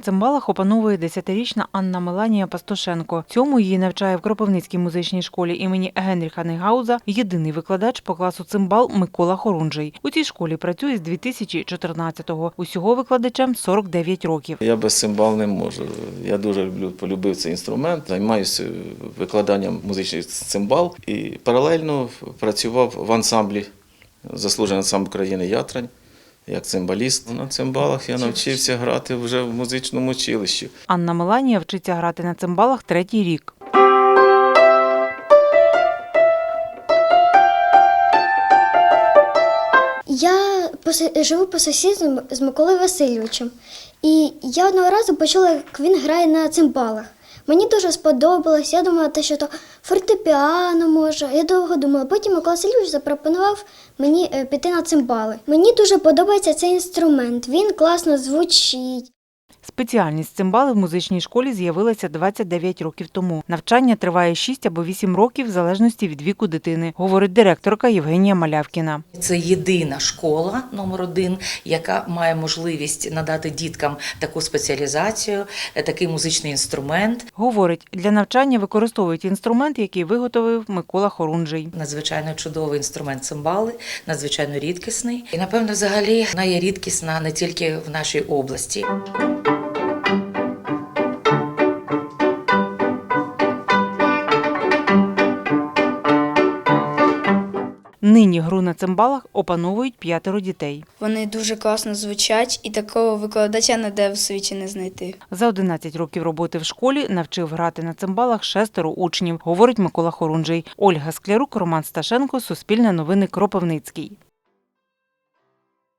цимбалах опановує 10-річна Анна Меланія Пастошенко. Цьому її навчає в Кропивницькій музичній школі імені Генріха Негауза єдиний викладач по класу цимбал Микола Хорунжий. У цій школі працює з 2014-го. Усього викладачем 49 років. Я без цимбал не можу. Я дуже люблю, полюбив цей інструмент, займаюся викладанням музичних цимбал і паралельно працював в ансамблі заслужений ансамбль країни Ятрань. Як цимбаліст на цимбалах я навчився грати вже в музичному училищі. Анна Меланія вчиться грати на цимбалах третій рік. Я живу по сусідству з Миколою Васильовичем. І я одного разу почула, як він грає на цимбалах. Мені дуже сподобалось. Я думала, те, що то фортепіано може. Я довго думала. Потім Микола Васильович запропонував мені е, піти на цимбали. Мені дуже подобається цей інструмент. Він класно звучить. Спеціальність цимбали в музичній школі з'явилася 29 років тому. Навчання триває 6 або 8 років в залежності від віку дитини, говорить директорка Євгенія Малявкіна. Це єдина школа номер один, яка має можливість надати діткам таку спеціалізацію, е, такий музичний інструмент. Говорить, для навчання використовують інструмент, який виготовив Микола Хорунжий. Надзвичайно чудовий інструмент цимбали, надзвичайно рідкісний. І напевно, взагалі вона є рідкісна не тільки в нашій області. Нині гру на цимбалах опановують п'ятеро дітей. Вони дуже класно звучать, і такого викладача ніде в світі не знайти. За 11 років роботи в школі навчив грати на цимбалах шестеро учнів, говорить Микола Хорунжий. Ольга Склярук, Роман Сташенко, Суспільне новини Кропивницький.